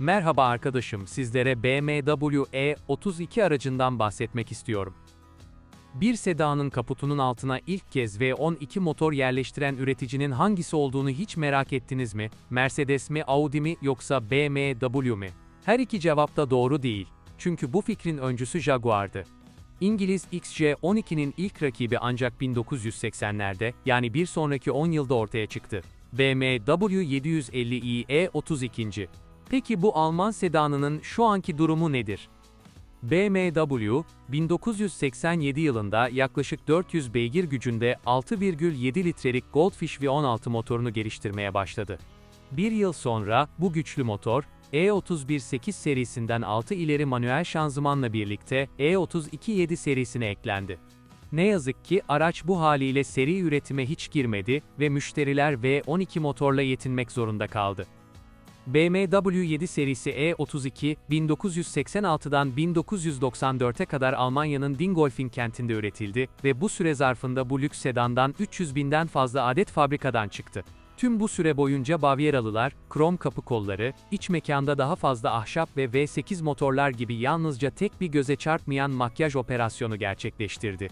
Merhaba arkadaşım, sizlere BMW E32 aracından bahsetmek istiyorum. Bir sedanın kaputunun altına ilk kez V12 motor yerleştiren üreticinin hangisi olduğunu hiç merak ettiniz mi? Mercedes mi, Audi mi yoksa BMW mi? Her iki cevap da doğru değil. Çünkü bu fikrin öncüsü Jaguar'dı. İngiliz XJ12'nin ilk rakibi ancak 1980'lerde, yani bir sonraki 10 yılda ortaya çıktı. BMW 750i E32. Peki bu Alman sedanının şu anki durumu nedir? BMW, 1987 yılında yaklaşık 400 beygir gücünde 6,7 litrelik Goldfish V16 motorunu geliştirmeye başladı. Bir yıl sonra, bu güçlü motor, E31-8 serisinden 6 ileri manuel şanzımanla birlikte E32-7 serisine eklendi. Ne yazık ki araç bu haliyle seri üretime hiç girmedi ve müşteriler V12 motorla yetinmek zorunda kaldı. BMW 7 serisi E32, 1986'dan 1994'e kadar Almanya'nın Dingolfing kentinde üretildi ve bu süre zarfında bu lüks sedandan 300 binden fazla adet fabrikadan çıktı. Tüm bu süre boyunca Bavyeralılar, krom kapı kolları, iç mekanda daha fazla ahşap ve V8 motorlar gibi yalnızca tek bir göze çarpmayan makyaj operasyonu gerçekleştirdi.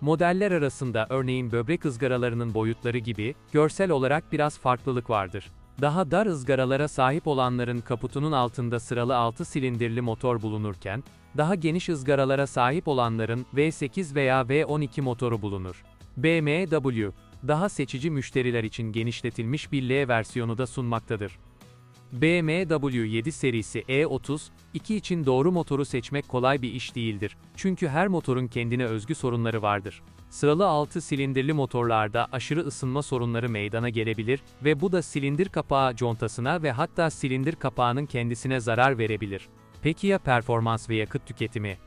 Modeller arasında örneğin böbrek ızgaralarının boyutları gibi, görsel olarak biraz farklılık vardır. Daha dar ızgaralara sahip olanların kaputunun altında sıralı 6 silindirli motor bulunurken, daha geniş ızgaralara sahip olanların V8 veya V12 motoru bulunur. BMW, daha seçici müşteriler için genişletilmiş bir L versiyonu da sunmaktadır. BMW 7 serisi E30, 2 için doğru motoru seçmek kolay bir iş değildir. Çünkü her motorun kendine özgü sorunları vardır. Sıralı 6 silindirli motorlarda aşırı ısınma sorunları meydana gelebilir ve bu da silindir kapağı contasına ve hatta silindir kapağının kendisine zarar verebilir. Peki ya performans ve yakıt tüketimi?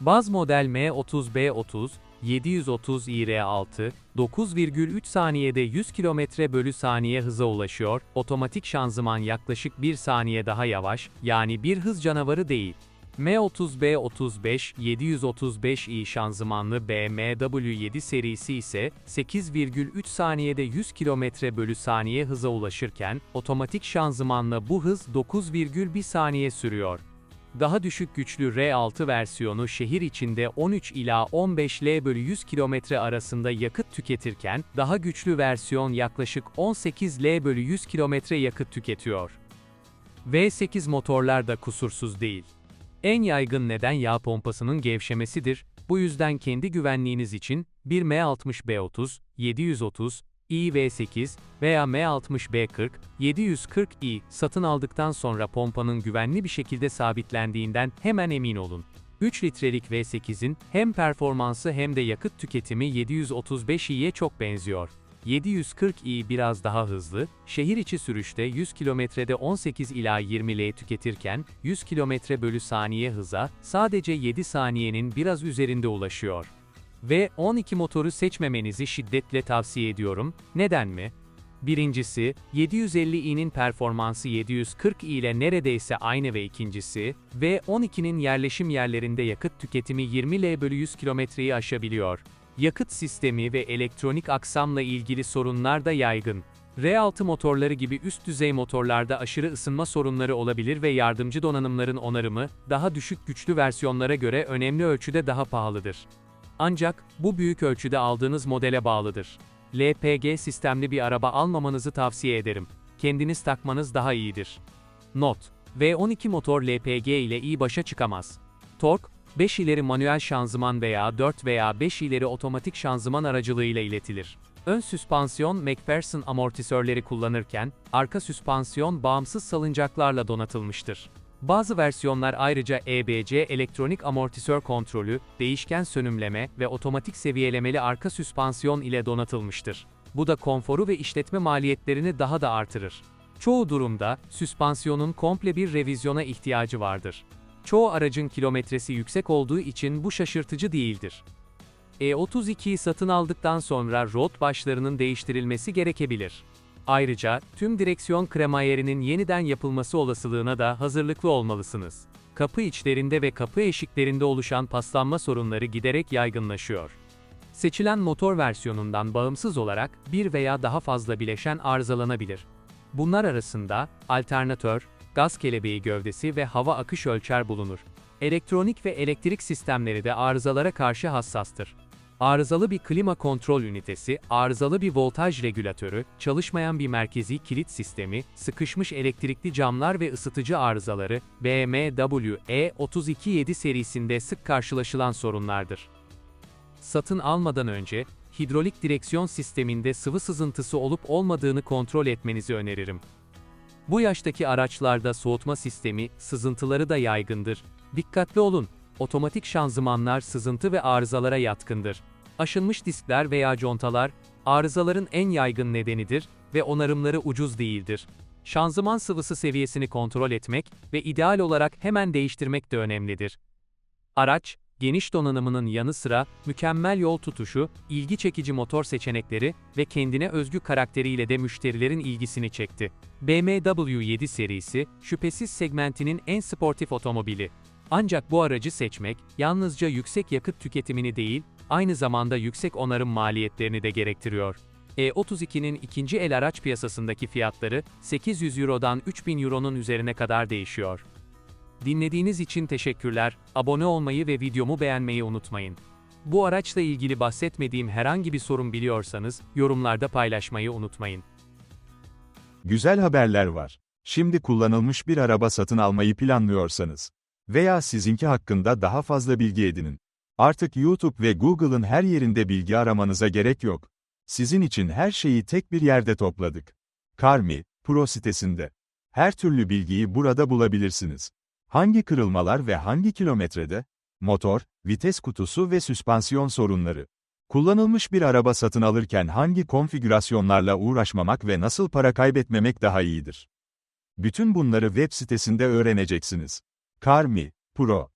Baz model M30B30, 730 IR6, 9,3 saniyede 100 km bölü saniye hıza ulaşıyor, otomatik şanzıman yaklaşık 1 saniye daha yavaş, yani bir hız canavarı değil. M30B35 735i şanzımanlı BMW 7 serisi ise 8,3 saniyede 100 km bölü saniye hıza ulaşırken, otomatik şanzımanla bu hız 9,1 saniye sürüyor. Daha düşük güçlü R6 versiyonu şehir içinde 13 ila 15 L bölü 100 km arasında yakıt tüketirken, daha güçlü versiyon yaklaşık 18 L bölü 100 km yakıt tüketiyor. V8 motorlar da kusursuz değil. En yaygın neden yağ pompasının gevşemesidir. Bu yüzden kendi güvenliğiniz için bir M60B30, 730, IV8 veya M60B40, 740i satın aldıktan sonra pompanın güvenli bir şekilde sabitlendiğinden hemen emin olun. 3 litrelik V8'in hem performansı hem de yakıt tüketimi 735i'ye çok benziyor. 740i biraz daha hızlı, şehir içi sürüşte 100 kilometrede 18 ila 20 L tüketirken, 100 kilometre bölü saniye hıza sadece 7 saniyenin biraz üzerinde ulaşıyor. Ve 12 motoru seçmemenizi şiddetle tavsiye ediyorum. Neden mi? Birincisi, 750i'nin performansı 740i ile neredeyse aynı ve ikincisi, ve 12'nin yerleşim yerlerinde yakıt tüketimi 20 L bölü 100 kilometreyi aşabiliyor. Yakıt sistemi ve elektronik aksamla ilgili sorunlar da yaygın. R6 motorları gibi üst düzey motorlarda aşırı ısınma sorunları olabilir ve yardımcı donanımların onarımı, daha düşük güçlü versiyonlara göre önemli ölçüde daha pahalıdır. Ancak, bu büyük ölçüde aldığınız modele bağlıdır. LPG sistemli bir araba almamanızı tavsiye ederim. Kendiniz takmanız daha iyidir. Not: V12 motor LPG ile iyi başa çıkamaz. Tork, 5 ileri manuel şanzıman veya 4 veya 5 ileri otomatik şanzıman aracılığıyla iletilir. Ön süspansiyon McPherson amortisörleri kullanırken, arka süspansiyon bağımsız salıncaklarla donatılmıştır. Bazı versiyonlar ayrıca EBC elektronik amortisör kontrolü, değişken sönümleme ve otomatik seviyelemeli arka süspansiyon ile donatılmıştır. Bu da konforu ve işletme maliyetlerini daha da artırır. Çoğu durumda, süspansiyonun komple bir revizyona ihtiyacı vardır. Çoğu aracın kilometresi yüksek olduğu için bu şaşırtıcı değildir. E32'yi satın aldıktan sonra rot başlarının değiştirilmesi gerekebilir. Ayrıca, tüm direksiyon kremayerinin yeniden yapılması olasılığına da hazırlıklı olmalısınız. Kapı içlerinde ve kapı eşiklerinde oluşan paslanma sorunları giderek yaygınlaşıyor. Seçilen motor versiyonundan bağımsız olarak bir veya daha fazla bileşen arızalanabilir. Bunlar arasında alternatör, gaz kelebeği gövdesi ve hava akış ölçer bulunur. Elektronik ve elektrik sistemleri de arızalara karşı hassastır. Arızalı bir klima kontrol ünitesi, arızalı bir voltaj regülatörü, çalışmayan bir merkezi kilit sistemi, sıkışmış elektrikli camlar ve ısıtıcı arızaları, BMW E327 serisinde sık karşılaşılan sorunlardır. Satın almadan önce, hidrolik direksiyon sisteminde sıvı sızıntısı olup olmadığını kontrol etmenizi öneririm. Bu yaştaki araçlarda soğutma sistemi, sızıntıları da yaygındır. Dikkatli olun, otomatik şanzımanlar sızıntı ve arızalara yatkındır. Aşınmış diskler veya contalar, arızaların en yaygın nedenidir ve onarımları ucuz değildir. Şanzıman sıvısı seviyesini kontrol etmek ve ideal olarak hemen değiştirmek de önemlidir. Araç, geniş donanımının yanı sıra mükemmel yol tutuşu, ilgi çekici motor seçenekleri ve kendine özgü karakteriyle de müşterilerin ilgisini çekti. BMW 7 serisi, şüphesiz segmentinin en sportif otomobili. Ancak bu aracı seçmek, yalnızca yüksek yakıt tüketimini değil, aynı zamanda yüksek onarım maliyetlerini de gerektiriyor. E32'nin ikinci el araç piyasasındaki fiyatları 800 Euro'dan 3000 Euro'nun üzerine kadar değişiyor. Dinlediğiniz için teşekkürler, abone olmayı ve videomu beğenmeyi unutmayın. Bu araçla ilgili bahsetmediğim herhangi bir sorun biliyorsanız, yorumlarda paylaşmayı unutmayın. Güzel haberler var. Şimdi kullanılmış bir araba satın almayı planlıyorsanız veya sizinki hakkında daha fazla bilgi edinin. Artık YouTube ve Google'ın her yerinde bilgi aramanıza gerek yok. Sizin için her şeyi tek bir yerde topladık. Carmi, Pro sitesinde. Her türlü bilgiyi burada bulabilirsiniz. Hangi kırılmalar ve hangi kilometrede? Motor, vites kutusu ve süspansiyon sorunları. Kullanılmış bir araba satın alırken hangi konfigürasyonlarla uğraşmamak ve nasıl para kaybetmemek daha iyidir? Bütün bunları web sitesinde öğreneceksiniz. Carmi, Pro